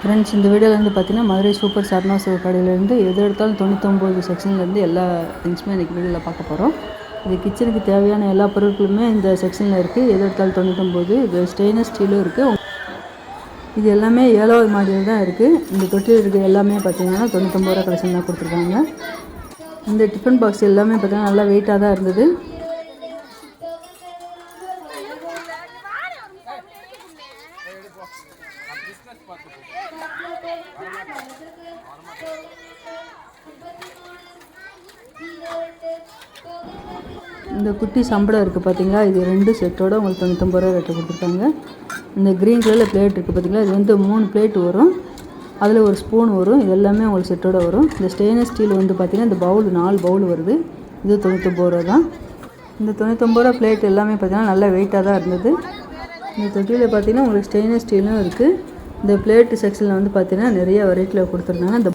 Friends இந்த வீடியோலேருந்து வந்து பார்த்தீங்கன்னா மதுரை சூப்பர் சர்மா சிவ கடையிலேருந்து எது எடுத்தாலும் தொண்ணூத்தொம்பது செக்ஷன்லேருந்து எல்லா திங்ஸுமே இன்றைக்கி வீடியோவில் பார்க்க போகிறோம் இது கிச்சனுக்கு தேவையான எல்லா பொருட்களுமே இந்த செக்ஷனில் இருக்குது எது எடுத்தாலும் தொண்ணூத்தொம்பது இது ஸ்டெயின்லெஸ் ஸ்டீலும் இருக்குது இது எல்லாமே ஏழாவது மாடியில் தான் இருக்குது இந்த தொட்டியில் இருக்க எல்லாமே பார்த்தீங்கன்னா தொண்ணூத்தொம்பது ரூபா கலெக்ஷன் தான் கொடுத்துருக்காங்க. இந்த டிஃபன் பாக்ஸ் எல்லாமே பார்த்தீங்கன்னா நல்லா வெயிட்டாக தான் இருந்தது. குட்டி சம்பளம் இருக்குது பார்த்தீங்களா இது ரெண்டு செட்டோட உங்களுக்கு தொண்ணூத்தொம்பது ரூபா ரேட்டை கொடுத்துருக்காங்க. இந்த க்ரீன் கலரில் பிளேட் இருக்குது பார்த்தீங்களா இது வந்து மூணு பிளேட் வரும். அதில் ஒரு ஸ்பூன் வரும். இது எல்லாமே உங்களுக்கு செட்டோட வரும். இந்த ஸ்டெயின்லெஸ் ஸ்டீல் வந்து பார்த்தீங்கன்னா இந்த பவுல் நாலு பவுல் வருது. இது தொண்ணூத்தொம்பது ரூபா தான். இந்த தொண்ணூத்தொம்பது ரூபா பிளேட் எல்லாமே பார்த்தீங்கன்னா நல்லா வெயிட்டாக தான் இருந்தது. இந்த தொட்டியில் பார்த்தீங்கன்னா உங்களுக்கு ஸ்டெயின்லெஸ் ஸ்டீலும் இருக்குது இந்த பிளேட்டு செக்ஷனில் வந்து பார்த்தீங்கன்னா நிறைய வெரைட்டியில் கொடுத்துருந்தாங்க. இந்த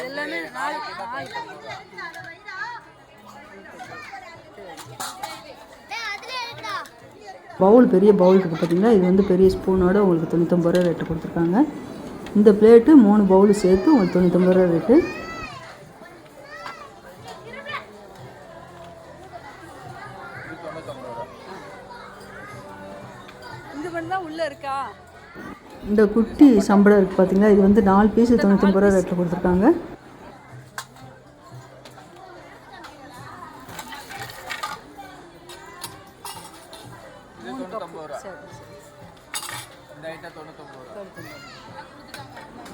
எல்லாமே நாலு பவுல் பெரிய பவுல் இருக்குது பார்த்தீங்களா இது வந்து பெரிய ஸ்பூனோட உங்களுக்கு தொண்ணூத்தொம்பது ரூபா ரேட்டு கொடுத்துருக்காங்க. இந்த பிளேட்டு மூணு பவுல் சேர்த்து உங்களுக்கு தொண்ணூத்தொம்பது ரூபா ரேட்டு இது மட்டும் தான் உள்ள இருக்கா? இந்த குட்டி சம்பளம் இருக்குது பார்த்தீங்களா இது வந்து நாலு பீஸ் தொண்ணூத்தொம்பது ரூபா ரேட்டில் கொடுத்துருக்காங்க.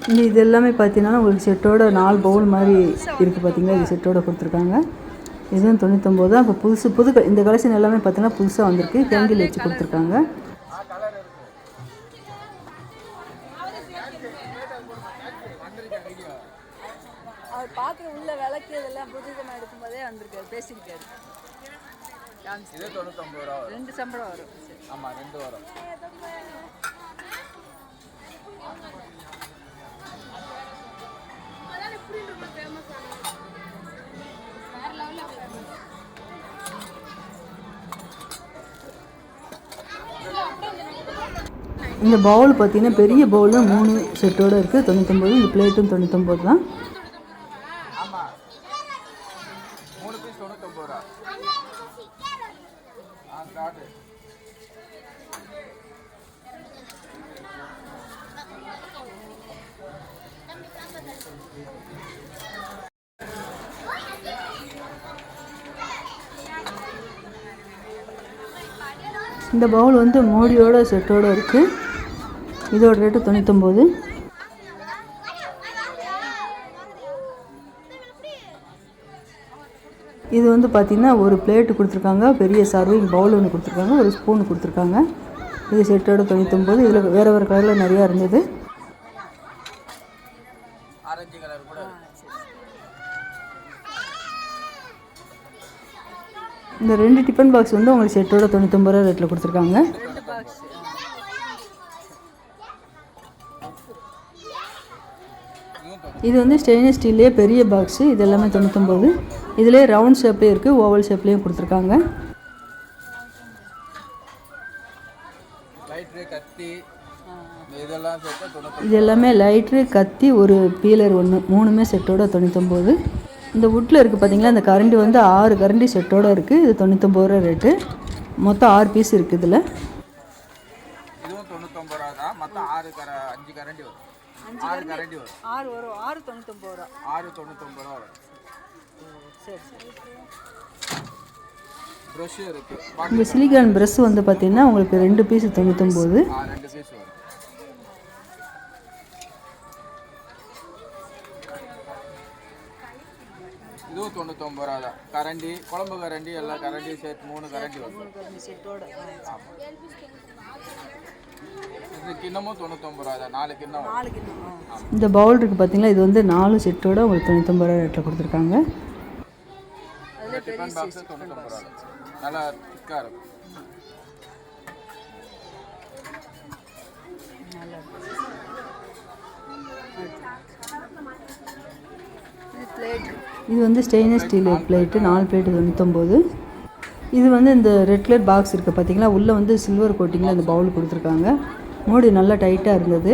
இந்த இது எல்லாமே பார்த்தீங்கன்னா உங்களுக்கு செட்டோட நாலு பவுல் மாதிரி இருக்குது பார்த்தீங்களா இது செட்டோட கொடுத்துருக்காங்க. இதுவும் தொண்ணூத்தொம்பது தான். இப்போ புதுசு புது இந்த கலெக்ஷன் எல்லாமே பார்த்தீங்கன்னா புதுசாக வந்திருக்கு. கேண்டில் வச்சு கொடுத்துருக்காங்க. அவர் பாத்திரம் உள்ள விளக்கு இதெல்லாம் புதுவிதமாக எடுக்கும்போதே வந்திருக்காரு பேசியிருக்காரு. இது தொண்ணூத்தொம்பது ரூபா வரும். ரெண்டு சம்பளம் வரும். சரி. ஆமாம் ரெண்டு வரும். இந்த பவுல் பார்த்தீங்கன்னா பெரிய பவுலு மூணு செட்டோட இருக்குது தொண்ணூத்தொம்பது இந்த பிளேட்டும் தொண்ணூத்தொம்பது தான். இந்த பவுல் வந்து மோடியோட செட்டோட இருக்குது இதோட ரேட்டு தொண்ணூத்தொம்பது. இது வந்து பார்த்திங்கன்னா ஒரு பிளேட்டு கொடுத்துருக்காங்க பெரிய சர்விங் பவுல் ஒன்று கொடுத்துருக்காங்க ஒரு ஸ்பூன் கொடுத்துருக்காங்க. இது செட்டோட தொண்ணூத்தொம்பது. இதில் வேறு வேறு கலரில் நிறையா இருந்தது. இந்த ரெண்டு டிஃபன் பாக்ஸ் வந்து உங்களுக்கு செட்டோட தொண்ணூத்தொம்பது ரூபா ரேட்டில் கொடுத்துருக்காங்க. இது வந்து ஸ்டெயின்லெஸ் ஸ்டீல்லே பெரிய பாக்ஸு இது எல்லாமே தொண்ணூத்தொம்பது இதிலே ரவுண்ட் ஷேப்லேயும் இருக்குது ஓவல் ஷேப்லேயும் கொடுத்துருக்காங்க. இது எல்லாமே லைட்ரு கத்தி ஒரு பீலர் ஒன்று மூணுமே செட்டோட தொண்ணூத்தொம்பது இந்த வுட்டில் இருக்குது பார்த்தீங்களா இந்த கரண்டி வந்து ஆறு கரண்டி செட்டோட இருக்குது இது தொண்ணூத்தொம்பது ரூபா ரேட்டு மொத்தம் ஆறு பீஸ் இருக்குது இதில். இதுவும் தொண்ணூத்தொம்பது ரூபா தான் மொத்தம் ஆறு கர அஞ்சு கரண்டி வரும். ஆறு கரண்டி வரும். ஆறு வரும் ஆறு தொண்ணூத்தொம்பது ரூபா. ஆறு தொண்ணூத்தொம்பது ரூபா வரும். சரி சரி. ப்ரஷ்ஷு இருக்கு. இந்த சிலிகான் ப்ரெஷ் வந்து பார்த்தீங்கன்னா உங்களுக்கு ரெண்டு பீஸ் தொண்ணூத்தொம்பது. ரெண்டு பீஸ் வரும். இதுவும் தொண்ணூத்தொம்பது ரூபா தான். கரண்டி குழம்பு கரண்டி எல்லா கரண்டியும் சேர்த்து மூணு கரண்டி வரும். செட்டோட இது கிண்ணமும் தொண்ணூத்தொம்பது ரூபா தான். நாலு கிண்ணம். இந்த பவுல் இருக்குது பார்த்தீங்களா இது வந்து நாலு செட்டோட உங்களுக்கு தொண்ணூத்தொம்பது ரூபா ரேட்டில் கொடுத்துருக்காங்க. டிஃபன் பாக்ஸு தொண்ணூத்தொம்பது ரூபா நல்லா திக்காக இருக்கும். இது வந்து ஸ்டெயின்லெஸ் ஸ்டீல் பிளேட்டு நாலு பிளேட்டு தொண்ணூத்தொம்போது. இது வந்து இந்த ரெட் கலர் பாக்ஸ் இருக்குது பார்த்தீங்களா உள்ளே வந்து சில்வர் கோட்டிங்கில் அந்த பவுல் கொடுத்துருக்காங்க. மூடி நல்லா டைட்டாக இருந்தது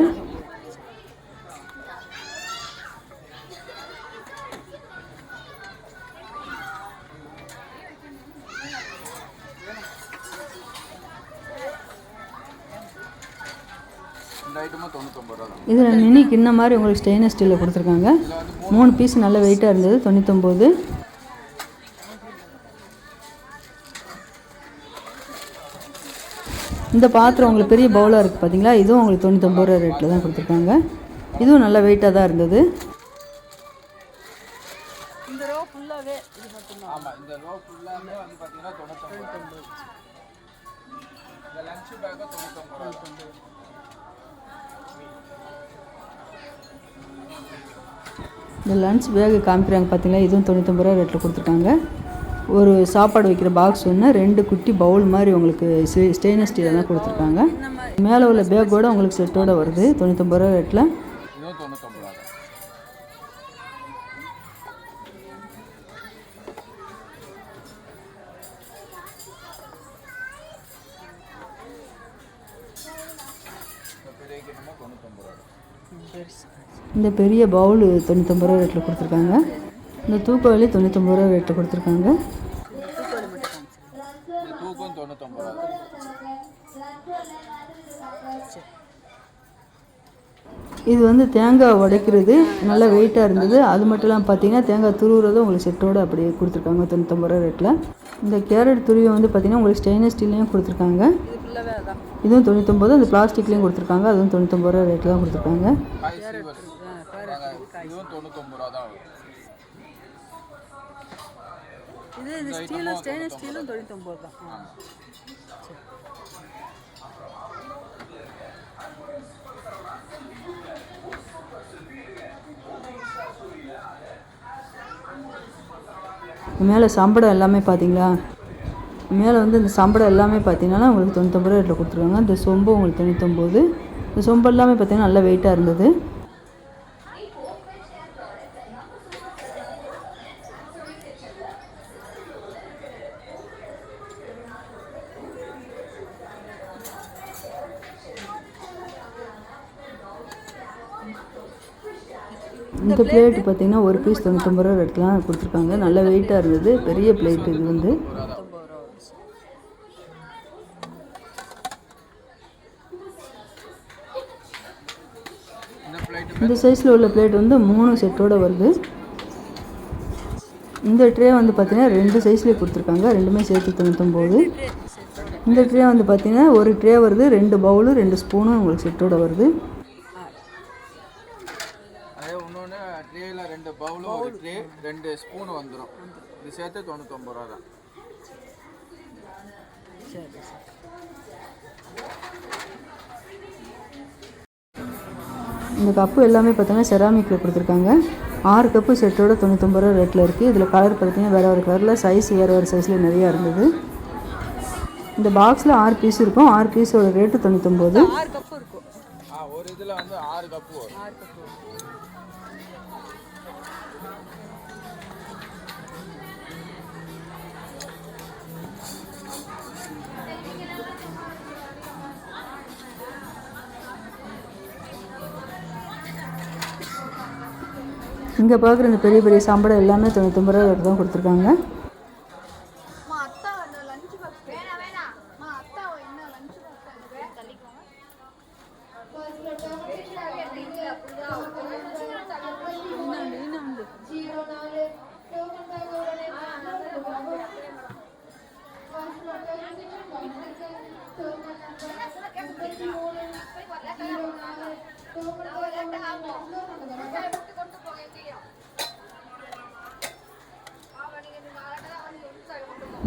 இந்த ஐட்டமும் தொண்ணூத்தொம்பது ரூபா தான் இதில் மினி கிண்ண மாதிரி உங்களுக்கு ஸ்டெயின்லெஸ் ஸ்டீலில் கொடுத்துருக்காங்க. மூணு பீஸ் நல்ல வெயிட்டாக இருந்தது தொண்ணூத்தொம்பது. இந்த பாத்திரம் உங்களுக்கு பெரிய பவுலாக இருக்குது பார்த்தீங்களா இதுவும் உங்களுக்கு தொண்ணூத்தொம்பது ரூபா ரேட்டில் தான் கொடுத்துருக்காங்க. இதுவும் நல்ல வெயிட்டாக தான் இருந்தது. இந்த லஞ்ச் பேக் காமிக்கிறாங்க பார்த்தீங்களா இதுவும் தொண்ணூத்தொம்பது ரூபா ரேட்டில் கொடுத்துருக்காங்க ஒரு சாப்பாடு வைக்கிற பாக்ஸ் ஒன்று ரெண்டு குட்டி பவுல் மாதிரி உங்களுக்கு ஸ்டெயின்லெஸ் ஸ்டீலில் தான் கொடுத்துருக்காங்க. மேலே உள்ள பேக்கோட உங்களுக்கு செட்டோட வருது தொண்ணூத்தொம்பது ரூபா ரேட்டில் இதுவும் தொண்ணூத்தொம்பது ரூபா தான் இந்த பெரிய பவுலு தொண்ணூத்தொம்பது ரூபா பவுல் ரூபா ரேட்டில் கொடுத்துருக்காங்க. இந்த தூக்கவலி தொண்ணூத்தொம்பது ரூபா ரேட்டில் கொடுத்துருக்காங்க. இது வந்து தேங்காய் உடைக்கிறது. நல்லா வெயிட்டாக இருந்தது. அது மட்டும் இல்லாமல் பார்த்தீங்கன்னா தேங்காய் துருவுறதும் உங்களுக்கு செட்டோட அப்படியே கொடுத்துருக்காங்க தொண்ணூத்தொம்பது ரூபா ரேட்டில். இந்த கேரட் துருவியை வந்து பார்த்தீங்கன்னா உங்களுக்கு ஸ்டெயின்லெஸ் ஸ்டீல்லையும் கொடுத்துருக்காங்க. இது ஃபுல்லாகவே அதான். இதுவும் தொண்ணூத்தொம்பது அந்த பிளாஸ்டிக்லேயும் கொடுத்துருக்காங்க அதுவும் தொண்ணூத்தொம்பது ரூபா ரேட்டில் தான் கொடுத்துருக்காங்க. இது இந்த ஸ்டீலும் ஸ்டெயின்லெஸ் ஸ்டீலும் தொண்ணூத்தொம்பது தான். மேலே சம்படம் எல்லாமே பார்த்தீங்களா மேலே வந்து இந்த சம்படம் எல்லாமே பார்த்தீங்கன்னா உங்களுக்கு தொண்ணூத்தொம்பது ரேட்டில் கொடுத்துருக்காங்க. இந்த சொம்பு உங்களுக்கு தொண்ணூத்தொம்பது. இந்த சொம்பு எல்லாமே பார்த்தீங்கன்னா நல்ல வெயிட்டாக இருந்தது. இந்த பிளேட்டு பார்த்தீங்கன்னா ஒரு பீஸ் தொண்ணூத்தொம்பது ரூபா ரேட்டில் கொடுத்துருக்காங்க. நல்ல வெயிட்டாக இருந்தது. பெரிய பிளேட் இது வந்து தொண்ணூத்தொம்பது ரூபா வரும் இந்த பிளேட்டு இந்த சைஸில் உள்ள பிளேட் வந்து மூணு செட்டோட வருது. இந்த ட்ரே வந்து பார்த்தீங்கன்னா ரெண்டு சைஸ்லேயே கொடுத்துருக்காங்க. ரெண்டுமே சேர்த்து தொண்ணூத்தொம்பது. இந்த ட்ரே வந்து பார்த்தீங்கன்னா ஒரு ட்ரே வருது. ரெண்டு பவுலு ரெண்டு ஸ்பூனும் உங்களுக்கு செட்டோட வருது. அதே இன்னொன்று ட்ரேயில் ரெண்டு பவுலும் ஒரு ட்ரே ரெண்டு ஸ்பூன் வந்துடும் இது சேர்த்து தொண்ணூத்தொம்பது ரூபா தான். சரி. இந்த கப்பு எல்லாமே பார்த்தீங்கன்னா செராமிக்கில் கொடுத்துருக்காங்க. ஆறு கப்பு செட்டோட தொண்ணூத்தொம்பது ரூபா ரேட்டில் இருக்குது இதில் கலர் பார்த்தீங்கன்னா வேறு வேறு கலரில் சைஸ் வேறு வேறு சைஸில் நிறையா இருந்தது. இந்த பாக்ஸில் ஆறு பீஸ் இருக்கும். ஆறு பீஸோட ரேட்டு தொண்ணூத்தொம்பது. இங்கே பார்க்குற இந்த பெரிய பெரிய சாம்படை எல்லாமே தொண்ணூத்தொம்பது ரூபா தான் கொடுத்துருக்காங்க.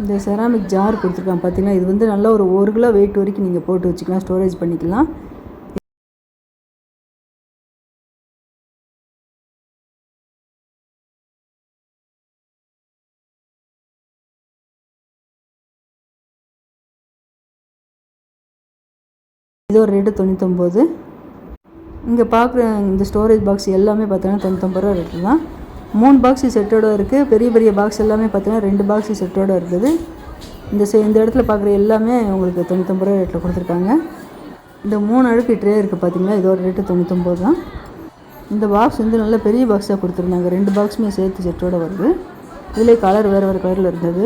இந்த செராமிக் ஜார் கொடுத்துருக்காங்க. பார்த்தீங்கன்னா இது வந்து நல்லா ஒரு ஒரு கிலோ வெயிட் வரைக்கும் நீங்கள் போட்டு வச்சுக்கலாம் ஸ்டோரேஜ் பண்ணிக்கலாம். இது ஒரு ரேட்டு தொண்ணூத்தொம்போது. இங்கே பார்க்குற இந்த ஸ்டோரேஜ் பாக்ஸ் எல்லாமே பார்த்தீங்கன்னா தொண்ணூத்தொம்பது ரூபா ரேட்டு தான். மூணு பாக்ஸ் செட்டோட இருக்குது பெரிய பெரிய பாக்ஸ் எல்லாமே பார்த்தீங்கன்னா ரெண்டு பாக்ஸ் செட்டோட இருக்குது. இந்த செ இந்த இடத்துல பார்க்குற எல்லாமே உங்களுக்கு தொண்ணூத்தொம்பது ரூபா ரேட்டில் கொடுத்துருக்காங்க. இந்த மூணு அடுக்கு ட்ரே இருக்குது பார்த்தீங்களா இதோட ரேட்டு தொண்ணூத்தொம்பது தான். இந்த பாக்ஸ் வந்து நல்ல பெரிய பாக்ஸாக கொடுத்துருந்தாங்க. ரெண்டு பாக்ஸுமே சேர்த்து செட்டோட வருது. இதிலே கலர் வேறு வேறு கலரில் இருந்தது.